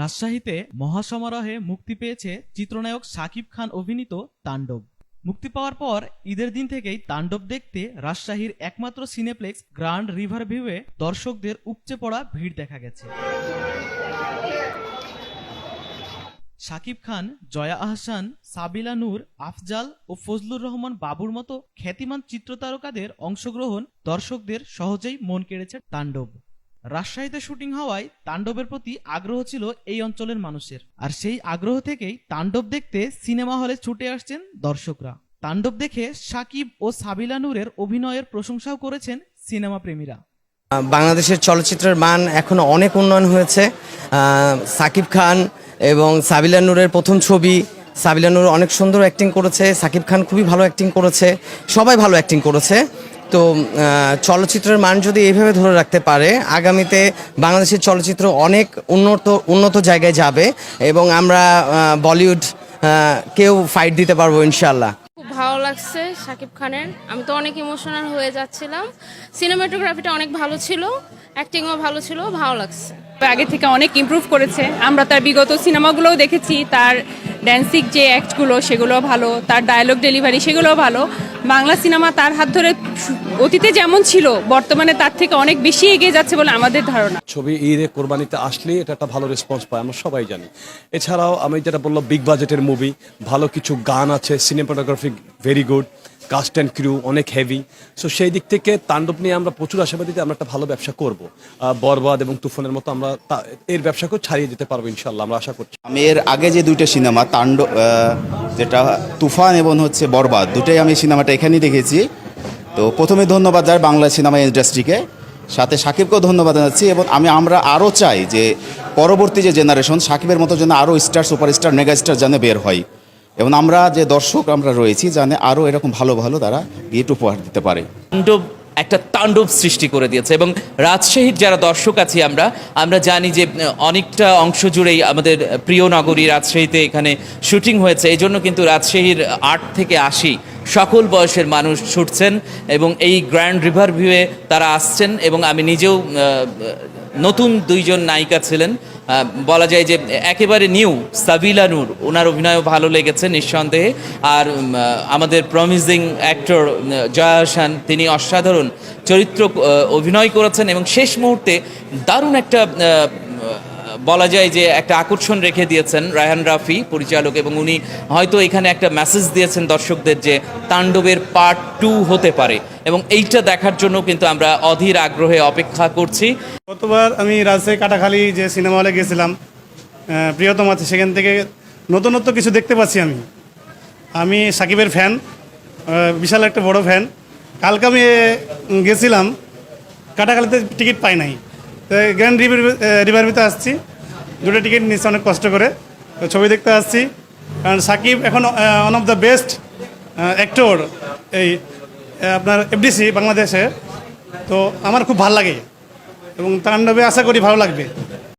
রাজশাহীতে মহাসমারোহে মুক্তি পেয়েছে চিত্রনায়ক শাকিব খান অভিনীত তাণ্ডব। মুক্তি পাওয়ার পর ঈদের দিন থেকেই তাণ্ডব দেখতে রাজশাহীর একমাত্র সিনেপ্লেক্স গ্র্যান্ড রিভার ভিউয়ে দর্শকদের উপচে পড়া ভিড় দেখা গেছে। শাকিব খান, জয়া আহসান, সাবিলা নূর, আফজাল ও ফজলুর রহমান বাবুর মতো খ্যাতিমান চিত্রতারকাদের অংশগ্রহণ দর্শকদের সহজেই মন কেড়েছে তাণ্ডব। রাজশাহীতে শুটিং হওয়ায় তাণ্ডবের প্রতি আগ্রহ ছিল এই অঞ্চলের মানুষের। আর সেই আগ্রহ থেকেই তাণ্ডব দেখতে সিনেমা হলে ছুটে আসছেন দর্শকরা। তাণ্ডব দেখে সাকিব ও সাবিলা নূরের অভিনয়ের প্রশংসাও করেছেন সিনেমা প্রেমীরা। বাংলাদেশের চলচ্চিত্রের মান এখনও অনেক উন্নয়ন হয়েছে। সাকিব খান এবং সাবিলা নূরের প্রথম ছবি, সাবিলা নূর অনেক সুন্দর অ্যাক্টিং করেছে, সাকিব খান খুবই ভালো অ্যাক্টিং করেছে, সবাই ভালো অ্যাক্টিং করেছে। তো চলচ্চিত্রের মান যদি এইভাবে ধরে রাখতে পারে আগামীতে বাংলাদেশের চলচ্চিত্র অনেক উন্নত উন্নত জায়গায় যাবে এবং আমরা বলিউড কেউ ফাইট দিতে পারব ইনশাল্লাহ খুব ভালো লাগছে শাকিব খানের। আমি তো অনেক ইমোশনাল হয়ে যাচ্ছিলাম। সিনেমাটোগ্রাফিটা অনেক ভালো ছিল অ্যাক্টিংও ভালো ছিল ভালো লাগছে। আগে থেকে অনেক ইমপ্রুভ করেছে। আমরা তার বিগত সিনেমাগুলোও দেখেছি তার ড্যান্সিক যে অ্যাক্টগুলো সেগুলো ভালো, তার ডায়লগ ডেলিভারি সেগুলো ভালো। বাংলা সিনেমা তার হাত ধরে অতীতে যেমন ছিল, বর্তমানে তার থেকে অনেক বেশি এগিয়ে যাচ্ছে বলে আমাদের ধারণা। ছবি ঈদে কোরবানিতে আসলে এটা একটা ভালো রেসপন্স পায়, আমরা সবাই জানি। এছাড়াও আমি যেটা বললাম বিগ বাজেটের মুভি ভালো কিছু গান আছে cinematography very good cast and crew অনেক হেভি সো সেই দিক থেকে তাণ্ডব নিয়ে আমরা প্রচুর আশাবাদী যে আমরা একটা ভালো ব্যবসা করব। বরবাদ এবং তুফানের মতো আমরা এর ব্যবসাকেও ছাড়িয়ে যেতে পারব ইনশাল্লাহ আমরা আশা করছি। আমি এর আগে যে দুইটা সিনেমা, তাণ্ড যেটা তুফান এবং হচ্ছে বরবাদ, দুটোই আমি সিনেমাটা এখানেই দেখেছি। তো প্রথমে ধন্যবাদ যায় বাংলা সিনেমা ইন্ডাস্ট্রিকে, সাথে সাকিবকেও ধন্যবাদ জানাচ্ছি এবং আমি, আমরা আরও চাই যে পরবর্তী যে জেনারেশন, সাকিবের মতো যেন আরও স্টার, সুপারস্টার, মেগাস্টার যেন বের হয়। এবং আমরা যে দর্শক আমরা রয়েছি, জানে আরও এরকম ভালো ভালো তারা গিফট উপহার দিতে পারে। তাণ্ডব একটা তাণ্ডব সৃষ্টি করে দিয়েছে এবং রাজশাহীর যারা দর্শক আছি আমরা আমরা জানি যে অনেকটা অংশ জুড়েই আমাদের প্রিয় নগরী রাজশাহীতে এখানে শুটিং হয়েছে। এই জন্য কিন্তু রাজশাহীর আট থেকে আশি সকল বয়সের মানুষ ছুটছেন এবং এই গ্র্যান্ড রিভার ভিউয়ে তারা আসছেন এবং আমি নিজেও নতুন দুইজন নায়িকা ছিলেন। বলা যায় যে একেবারে নিউ সাবিলা নূর, ওনার অভিনয়ও ভালো লেগেছে নিঃসন্দেহে। আর আমাদের প্রমিজিং অ্যাক্টর জয়া হাসান, তিনি অসাধারণ চরিত্র অভিনয় করেছেন এবং শেষ মুহূর্তে দারুণ একটা বলা যায় যে একটা আকর্ষণ রেখে দিয়েছেন রায়হান রাফি, পরিচালক, এবং উনি হয়তো এখানে একটা মেসেজ দিয়েছেন দর্শকদের যে তাণ্ডবের পার্ট টু হতে পারে। এবং এইটা দেখার জন্য কিন্তু আমরা অধীর আগ্রহে অপেক্ষা করছি। গতবার আমি রাজশাহী কাটাখালী যে সিনেমা হলে গেছিলাম প্রিয়তম আছে, সেখান থেকে নতুনত্ব কিছু দেখতে পাচ্ছি আমি। আমি সাকিবের ফ্যান বিশাল একটা বড় ফ্যান কালকে আমি গেছিলাম, কাটাখালিতে টিকিট পাই নাই। তো গ্র্যান্ড রিভার রিভারভিতে আসছি। দুটো টিকিট নিচ্ছে অনেক কষ্ট করে। তো ছবি দেখতে আসছি। কারণ সাকিব এখন one of the best actor এই আপনার এফডিসি বাংলাদেশে। তো আমার খুব ভালো লাগে এবং তাণ্ডবে আশা করি ভালো লাগবে।